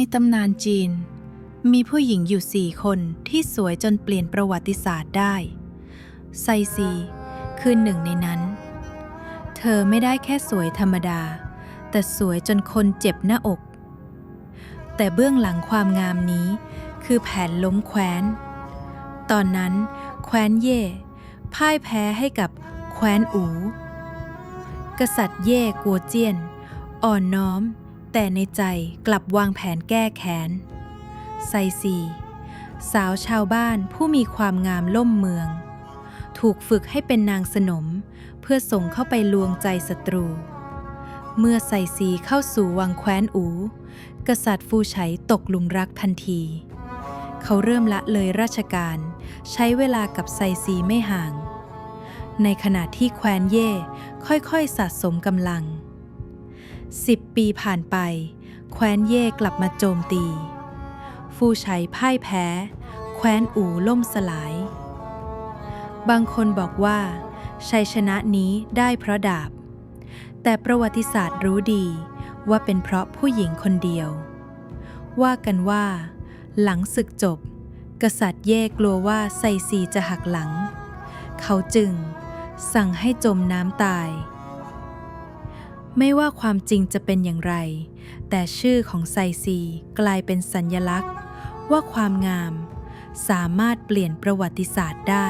ในตำนานจีน มีผู้หญิงอยู่สี่คนที่สวยจนเปลี่ยนประวัติศาสตร์ได้ ไซซีคือหนึ่งในนั้น เธอไม่ได้แค่สวยธรรมดา แต่สวยจนคนเจ็บหน้าอก แต่เบื้องหลังความงามนี้คือแผนล้มแคว้น ตอนนั้น แคว้นเย่พ่ายแพ้ให้กับแคว้นอู กษัตริย์เย่กัวเจียน อ่อนน้อม แต่ในใจกลับวางแผนแก้แค้นไซซีสาวชาวบ้านผู้มีความงามล่มเมือง ถูกฝึกให้เป็นนางสนม เพื่อส่งเข้าไปลวงใจศัตรู เมื่อไซซีเข้าสู่วังแคว้นอู กษัตริย์ฟูไฉตกหลุมรักทันที เขาเริ่มละเลยราชการ ใช้เวลากับไซซีไม่ห่าง ในขณะที่แคว้นเย่ค่อยๆสะสมกำลัง สิบปีผ่านไป แคว้นเย่กลับมาโจมตี ฟูไฉพ่ายแพ้ แคว้นอู่ล่มสลาย บางคนบอกว่า ชัยชนะนี้ได้เพราะดาบ แต่ประวัติศาสตร์รู้ดีว่าเป็นเพราะผู้หญิงคนเดียว ว่ากันว่า หลังศึกจบ กษัตริย์เย่กลัวว่าไซซีจะหักหลัง เขาจึงสั่งให้จมน้ำตาย ไม่ว่าความจริงจะเป็นอย่างไร แต่ชื่อของไซซีกลายเป็นสัญญลักษณ์ ว่าความงาม สามารถเปลี่ยนประวัติศาสตร์ได้